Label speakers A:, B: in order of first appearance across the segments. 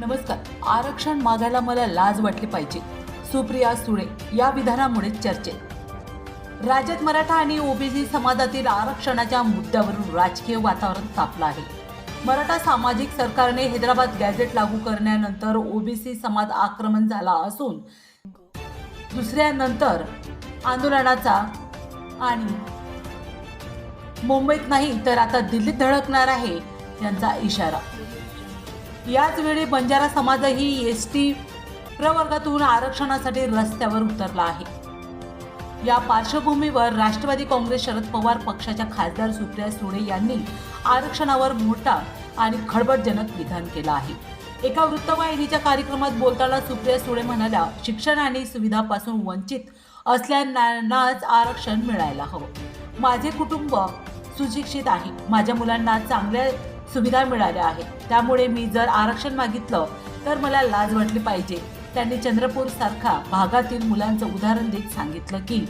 A: नमस्कार. आरक्षण मागायला मला लाज वाटली पाहिजे. सुप्रिया सुळे या विधानामुळे चर्चेत. राज्यात मराठा आणि ओबीसी समाजातील आरक्षणाच्या मुद्द्यावरून राजकीय वातावरण तापलं आहे. मराठा सामाजिक सरकारने हैदराबाद गॅझेट लागू करण्यानंतर ओबीसी समाज आक्रमण झाला असून दुसऱ्यानंतर आंदोलनाचा आणि मुंबईत नाही तर आता दिल्लीत धडकणार आहे यांचा इशारा. याचवेळी बंजारा समाजही एस टी प्रवर्गातून आरक्षणासाठी रस्त्यावर उतरला आहे. या पार्श्वभूमीवर राष्ट्रवादी काँग्रेस शरद पवार पक्षाच्या खासदार सुप्रिया सुळे यांनी आरक्षणावर मोठा आणि खळबळजनक विधान केलं आहे. एका वृत्तवाहिनीच्या कार्यक्रमात बोलताना सुप्रिया सुळे म्हणाल्या शिक्षण आणि सुविधापासून वंचित असल्यानाच आरक्षण मिळायला हवं. माझे कुटुंब सुशिक्षित आहे. माझ्या मुलांना चांगल्या सुविधा मिळाल्या आहेत. त्यामुळे मी जर आरक्षण मागितलं तर मला लाज वाटली पाहिजे. त्यांनी चंद्रपूर सारखा भागातील मुलांचं उदाहरण देत सांगितलं की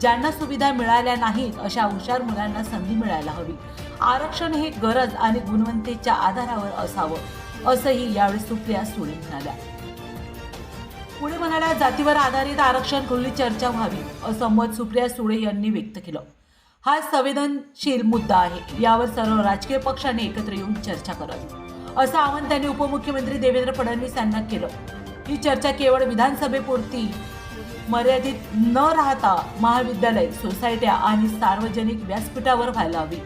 A: ज्यांना सुविधा मिळाल्या नाहीत अशा हुशार मुलांना संधी मिळायला हवी. आरक्षण हे गरज आणि गुणवत्तेच्या आधारावर असावं असंही यावेळी सुप्रिया सुळे म्हणाल्या. पुढे म्हणाल्या जातीवर आधारित आरक्षण खुली चर्चा व्हावी असं मत सुप्रिया सुळे यांनी व्यक्त केलं. हा संवेदनशील मुद्दा आहे. यावर सर्व राजकीय पक्षांनी एकत्र येऊन चर्चा करावी. असं आवाहन त्यांनी उपमुख्यमंत्री देवेंद्र फडणवीस यांना केलं. ही चर्चा केवळ विधानसभेपुरती मर्यादित न राहता महाविद्यालय सोसायट्या आणि सार्वजनिक व्यासपीठावर व्हायला हवी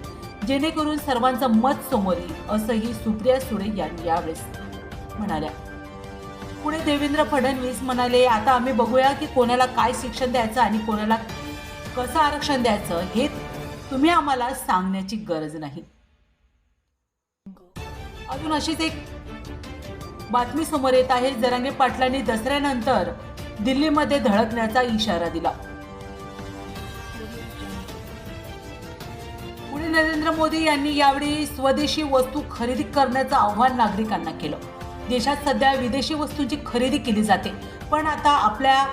A: जेणेकरून सर्वांचं मत समोर येईल असंही सुप्रिया सुळे यांनी यावेळेस म्हणाल्या. पुढे देवेंद्र फडणवीस म्हणाले आता आम्ही बघूया की कोणाला काय शिक्षण द्यायचं आणि कोणाला कसं आरक्षण द्यायचं हे तुम्ही आम्हाला सांगण्याची गरज नाही. अजून अशीच एक बातमी समोर येत आहे. जरांगे पाटलांनी दसऱ्यानंतर दिल्लीमध्ये धडकण्याचा इशारा दिला. पुढे नरेंद्र मोदी यांनी यावेळी स्वदेशी वस्तू खरेदी करण्याचं आव्हान नागरिकांना केलं. देशात सध्या विदेशी वस्तूंची खरेदी केली जाते. पण आता आपल्या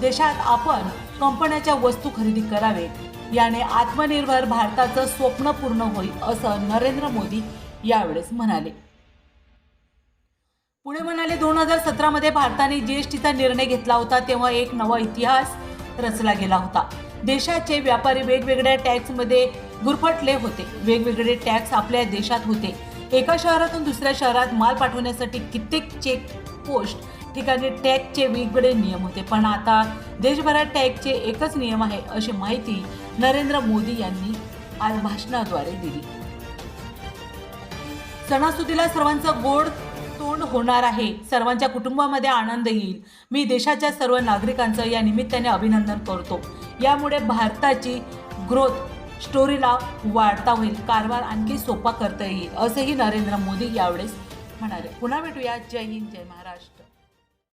A: देशात आपण कंपन्याच्या वस्तू खरेदी करावेत याने आत्मनिर्भर भारताचं स्वप्न पूर्ण होईल असं नरेंद्र मोदी यावेळेस म्हणाले. पुढे म्हणाले दोन हजार सतरामध्ये भारताने जीएसटीचा निर्णय घेतला होता तेव्हा एक नवा इतिहास रचला गेला होता. देशाचे व्यापारी वेगवेगळ्या टॅक्समध्ये गुरफटले होते. वेगवेगळे टॅक्स आपल्या देशात होते. एका शहरातून दुसऱ्या शहरात माल पाठवण्यासाठी कित्येक चेक पोस्ट ठिकाणी टॅगचे वेगवेगळे नियम होते. पण आता देशभरात टॅगचे एकच नियम आहे अशी माहिती नरेंद्र मोदी यांनी आज भाषणाद्वारे दिली. सणासुदीला सर्वांचं गोड तोंड होणार आहे. सर्वांच्या कुटुंबामध्ये आनंद येईल. मी देशाच्या सर्व नागरिकांचं या निमित्ताने अभिनंदन करतो. यामुळे भारताची ग्रोथ स्टोरीला वाढता होईल. कारभार आणखी सोपा करता येईल असंही नरेंद्र मोदी यावेळेस म्हणाले. पुन्हा भेटूया. जय हिंद जय महाराष्ट्र.